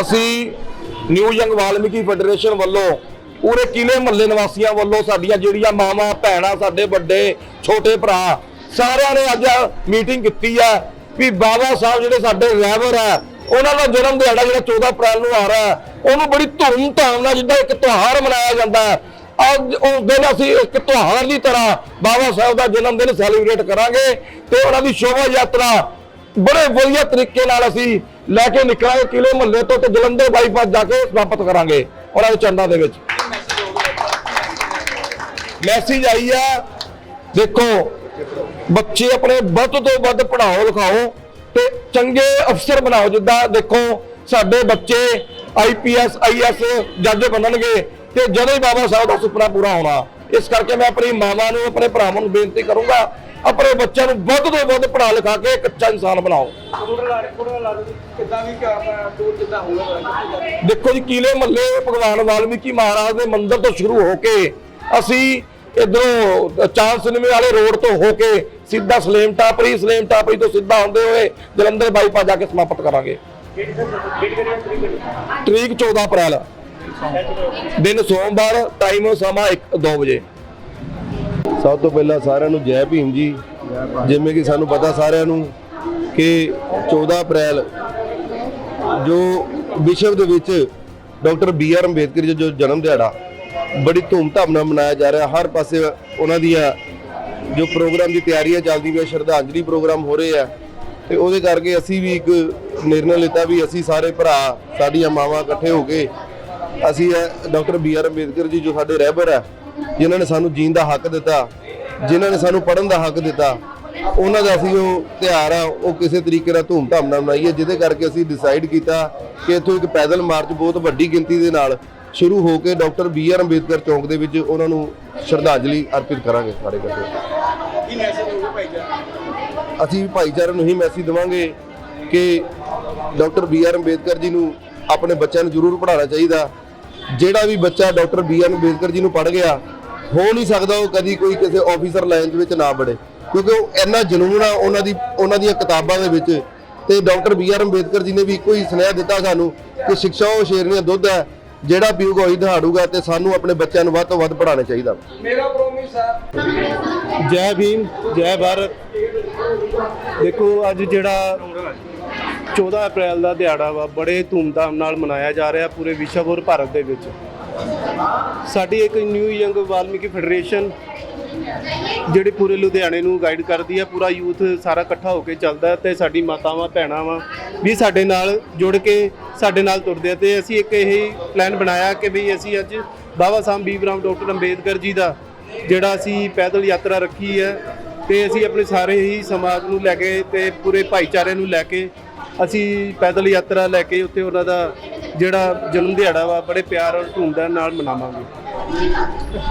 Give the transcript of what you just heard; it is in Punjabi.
ਅਸੀਂ ਨਿਊ ਯੰਗ ਵਾਲਮੀਕੀ ਫੈਡਰੇਸ਼ਨ ਵੱਲੋਂ ਪੂਰੇ ਕਿਲੇ ਮਹੱਲੇ ਨਿਵਾਸੀਆਂ ਵੱਲੋਂ ਸਾਡੀਆਂ ਜਿਹੜੀਆਂ ਮਾਵਾਂ, ਭੈਣਾਂ, ਸਾਡੇ ਵੱਡੇ, ਛੋਟੇ ਭਰਾ, ਸਾਰਿਆਂ ਨੇ ਅੱਜ ਮੀਟਿੰਗ ਕੀਤੀ ਹੈ ਵੀ ਬਾਬਾ ਸਾਹਿਬ ਜਿਹੜੇ ਸਾਡੇ ਰਹਿਬਰ ਹੈ, ਉਹਨਾਂ ਦਾ ਜਨਮ ਦਿਹਾੜਾ ਜਿਹੜਾ 14 ਅਪ੍ਰੈਲ ਨੂੰ ਆ ਰਿਹਾ ਉਹਨੂੰ ਬੜੀ ਧੂਮ-ਧਾਮ ਨਾਲ ਜਿੱਦਾਂ ਇੱਕ ਤਿਉਹਾਰ ਮਨਾਇਆ ਜਾਂਦਾ ਹੈ। ਅੱਜ ਉਸ ਦਿਨ ਅਸੀਂ ਇੱਕ ਤਿਉਹਾਰ ਦੀ ਤਰ੍ਹਾਂ ਬਾਬਾ ਸਾਹਿਬ ਦਾ ਜਨਮ ਦਿਨ ਸੈਲੀਬ੍ਰੇਟ ਕਰਾਂਗੇ ਤੇ ਉਹਨਾਂ ਦੀ ਸ਼ੋਭਾ ਯਾਤਰਾ ਬੜੇ ਵਧੀਆ ਤਰੀਕੇ ਨਾਲ ਅਸੀਂ ਲੈ ਕੇ ਨਿਕਲਾਂਗੇ, ਕਿਲੇ ਮਹੱਲੇ ਤੋਂ ਤੇ ਜਲੰਧਰ ਬਾਈਪਾਸ ਜਾ ਕੇ ਸਮਾਪਤ ਕਰਾਂਗੇ। ਉਹਨਾਂ ਦੇ ਚੰਡਾ ਦੇ ਵਿੱਚ। ਮੈਸੇਜ ਆਈ ਆ, ਦੇਖੋ, ਬੱਚੇ ਆਪਣੇ ਵੱਧ ਤੋਂ ਵੱਧ ਪੜ੍ਹਾਓ, ਲਿਖਾਓ ਤੇ ਚੰਗੇ ਅਫਸਰ ਬਣਾਓ, ਜਿੱਦਾਂ ਦੇਖੋ, ਸਾਡੇ ਬੱਚੇ ਆਈਪੀਐਸ ਆਈਐਸ ਜੱਜ ਬਣਨਗੇ ਤੇ ਜਦੋਂ ਹੀ ਬਾਬਾ ਸਾਹਿਬ ਦਾ ਸੁਪਨਾ ਪੂਰਾ ਹੋਣਾ, ਇਸ ਕਰਕੇ ਮੈਂ ਆਪਣੀ ਮਾਵਾਂ ਨੂੰ, ਆਪਣੇ ਭਰਾਵਾਂ ਨੂੰ ਬੇਨਤੀ ਕਰੂੰਗਾ ਆਪਣੇ ਬੱਚਿਆਂ ਨੂੰ ਵੱਧ ਤੋਂ ਵੱਧ ਪੜ੍ਹਾ ਲਿਖਾ ਕੇ ਇੱਕ ਅੱਛਾ ਇਨਸਾਨ ਬਣਾਓ। ਦੇਖੋ ਜੀ ਕੀਲੇ ਮੱਲੇ ਭਗਵਾਨ ਵਾਲਮੀਕੀ ਮਹਾਰਾਜ ਦੇ ਮੰਦਿਰ ਤੋਂ ਸ਼ੁਰੂ ਹੋ ਕੇ ਅਸੀਂ ਇਧਰੋਂ ਚਾਂਦ ਸਿਨੇਮੇ ਵਾਲੇ ਰੋਡ ਤੋਂ ਹੋ ਕੇ ਸਿੱਧਾ ਸਲੇਮ ਟਾਪਰੀ ਸਲੇਮ ਟਾਪਰੀ ਤੋਂ ਸਿੱਧਾ ਹੁੰਦੇ ਹੋਏ ਜਲੰਧਰ ਬਾਈਪਾਸ ਜਾ ਕੇ ਸਮਾਪਤ ਕਰਾਂਗੇ। ਤਰੀਕ 14 ਅਪ੍ਰੈਲ। ਦਿਨ ਸੋਮਵਾਰ ਟਾਈਮ ਸਮਾਂ 2 ਵਜੇ। ਸਭ ਤੋਂ ਪਹਿਲਾਂ ਸਾਰਿਆਂ ਨੂੰ ਜੈ ਭੀਮ ਜੀ। ਜਿਵੇਂ ਕਿ ਸਾਨੂੰ ਪਤਾ ਸਾਰਿਆਂ ਨੂੰ ਕਿ 14 ਅਪ੍ਰੈਲ ਜੋ ਵਿਸ਼ਵ ਦੇ ਵਿੱਚ doctor B R Ambedkar ji ਜੋ ਜਨਮ ਦਿਹਾੜਾ, ਬੜੀ ਧੂਮਧਾਮ ਨਾਲ ਮਨਾਇਆ ਜਾ ਰਿਹਾ। ਹਰ ਪਾਸੇ ਉਹਨਾਂ ਦੀਆਂ ਜੋ ਪ੍ਰੋਗਰਾਮ ਦੀ ਤਿਆਰੀਆਂ ਚੱਲਦੀ ਪਈ ਸ਼ਰਧਾਂਜਲੀ ਪ੍ਰੋਗਰਾਮ ਹੋ ਰਹੇ ਆ। ਤੇ ਉਹਦੇ ਕਰਕੇ ਅਸੀਂ ਵੀ ਇੱਕ ਨਿਰਣਾ ਲਿੱਤਾ ਵੀ ਅਸੀਂ ਸਾਰੇ ਭਰਾ, ਸਾਡੀਆਂ ਮਾਵਾਂ ਇਕੱਠੇ ਹੋ ਕੇ ਅਸੀਂ doctor B R Ambedkar ji ਜੋ ਸਾਡੇ ਰਹਿਬਰ ਆ ਜਿਨ੍ਹਾਂ ਨੇ ਸਾਨੂੰ ਜੀਣ ਦਾ ਹੱਕ ਦਿੱਤਾ ਜਿਨ੍ਹਾਂ ਨੇ ਸਾਨੂੰ ਪੜ੍ਹਨ ਦਾ ਹੱਕ ਦਿੱਤਾ ਉਹਨਾਂ ਦਾ ਅਸੀਂ ਉਹ ਤਿਉਹਾਰ ਆ ਉਹ ਕਿਸੇ ਤਰੀਕੇ ਨਾਲ ਧੂਮਧਾਮ ਨਾਲ ਮਨਾਈਏ ਜਿਹਦੇ ਕਰਕੇ ਅਸੀਂ ਡਿਸਾਈਡ ਕੀਤਾ ਕਿ ਇੱਥੋਂ ਇੱਕ ਪੈਦਲ ਮਾਰਚ ਬਹੁਤ ਵੱਡੀ ਗਿਣਤੀ ਦੇ ਨਾਲ ਸ਼ੁਰੂ ਹੋ ਕੇ ਡਾਕਟਰ ਬੀ ਆਰ ਅੰਬੇਦਕਰ ਚੌਂਕ ਦੇ ਵਿੱਚ ਉਹਨਾਂ ਨੂੰ ਸ਼ਰਧਾਂਜਲੀ ਅਰਪਿਤ ਕਰਾਂਗੇ ਸਾਰੇ ਇਕੱਠੇ। ਕੀ ਮੈਸੇਜ ਹੋਊਗਾ ਅਸੀਂ ਭਾਈਚਾਰੇ ਨੂੰ ਹੀ ਮੈਸੇਜ ਦੇਵਾਂਗੇ ਕਿ doctor B R Ambedkar ji ਨੂੰ ਆਪਣੇ ਬੱਚਿਆਂ ਨੂੰ ਜ਼ਰੂਰ ਪੜ੍ਹਾਉਣਾ ਚਾਹੀਦਾ। ਜਿਹੜਾ ਵੀ ਬੱਚਾ doctor B R Ambedkar ji ਨੂੰ ਪੜ੍ਹ ਗਿਆ ਹੋ ਨਹੀਂ ਸਕਦਾ ਉਹ ਕਦੀ ਕੋਈ ਕਿਸੇ ਆਫੀਸਰ ਲਾਈਨ ਦੇ ਵਿੱਚ ਨਾ ਬੜੇ ਕਿਉਂਕਿ ਉਹ ਇੰਨਾ ਜਨੂਨ ਆ ਉਹਨਾਂ ਦੀ ਉਹਨਾਂ ਦੀਆਂ ਕਿਤਾਬਾਂ ਦੇ ਵਿੱਚ। ਤੇ doctor B R Ambedkar ji ਨੇ ਵੀ ਇੱਕੋ ਹੀ ਸੁਨੇਹਾ ਦਿੱਤਾ ਸਾਨੂੰ ਕਿ ਸਿੱਖਿਆ ਉਹ ਸ਼ੇਰਨੀਆਂ ਦੁੱਧ ਹੈ ਜਿਹੜਾ ਪੀਊਗਾ ਉਹੀ ਦਹਾੜੂਗਾ ਤੇ ਸਾਨੂੰ ਆਪਣੇ ਬੱਚਿਆਂ ਨੂੰ ਵੱਧ ਤੋਂ ਵੱਧ ਪੜ੍ਹਾਉਣਾ ਚਾਹੀਦਾ। ਮੇਰਾ ਪ੍ਰੋਮਿਸ ਹੈ ਜੈ ਭੀਮ ਜੈ ਭਾਰਤ। ਦੇਖੋ ਅੱਜ ਜਿਹੜਾ 14 ਅਪ੍ਰੈਲ ਦਾ ਦਿਹਾੜਾ ਵਾ ਬੜੇ ਧੂਮਧਾਮ ਨਾਲ ਮਨਾਇਆ ਜਾ ਰਿਹਾ ਪੂਰੇ ਵਿਸ਼ਵ ਔਰ ਭਾਰਤ ਦੇ ਵਿੱਚ। ਸਾਡੀ ਇੱਕ ਨਿਊ ਯੰਗ ਵਾਲਮੀਕੀ ਫੈਡਰੇਸ਼ਨ ਜਿਹੜੀ ਪੂਰੇ ਲੁਧਿਆਣੇ ਨੂੰ ਗਾਈਡ ਕਰਦੀ ਹੈ ਪੂਰਾ ਯੂਥ ਸਾਰਾ ਇਕੱਠਾ ਹੋ ਕੇ ਚੱਲਦਾ ਹੈ ਤੇ ਸਾਡੀ ਮਾਤਾਵਾਂ, ਭੈਣਾਂ ਵਾ ਵੀ ਸਾਡੇ ਨਾਲ ਜੁੜ ਕੇ ਸਾਡੇ ਨਾਲ ਤੁਰਦੇ ਆ ਤੇ ਅਸੀਂ ਇੱਕ ਇਹ ਪਲਾਨ ਬਣਾਇਆ ਕਿ ਵੀ ਅਸੀਂ ਅੱਜ ਬਾਬਾ ਸਾਹਿਬ ਬੀਬਰਾਮ ਡਾਕਟਰ ਅੰਬੇਦਕਰ ਜੀ ਦਾ ਜਿਹੜਾ ਅਸੀਂ ਪੈਦਲ ਯਾਤਰਾ ਰੱਖੀ ਹੈ ਤੇ ਅਸੀਂ ਆਪਣੇ ਸਾਰੇ ਹੀ ਸਮਾਜ ਨੂੰ ਲੈ ਕੇ ਤੇ ਪੂਰੇ ਭਾਈਚਾਰੇ ਨੂੰ ਲੈ ਕੇ ਅਸੀਂ ਪੈਦਲ ਯਾਤਰਾ ਲੈ ਕੇ ਉੱਥੇ ਉਹਨਾਂ ਦਾ ਜਿਹੜਾ ਜਨਮ ਦਿਹਾੜਾ ਵਾ ਬੜੇ ਪਿਆਰ ਔਰ ਧੂਮਧਾਮ ਨਾਲ ਮਨਾਵਾਂਗੇ।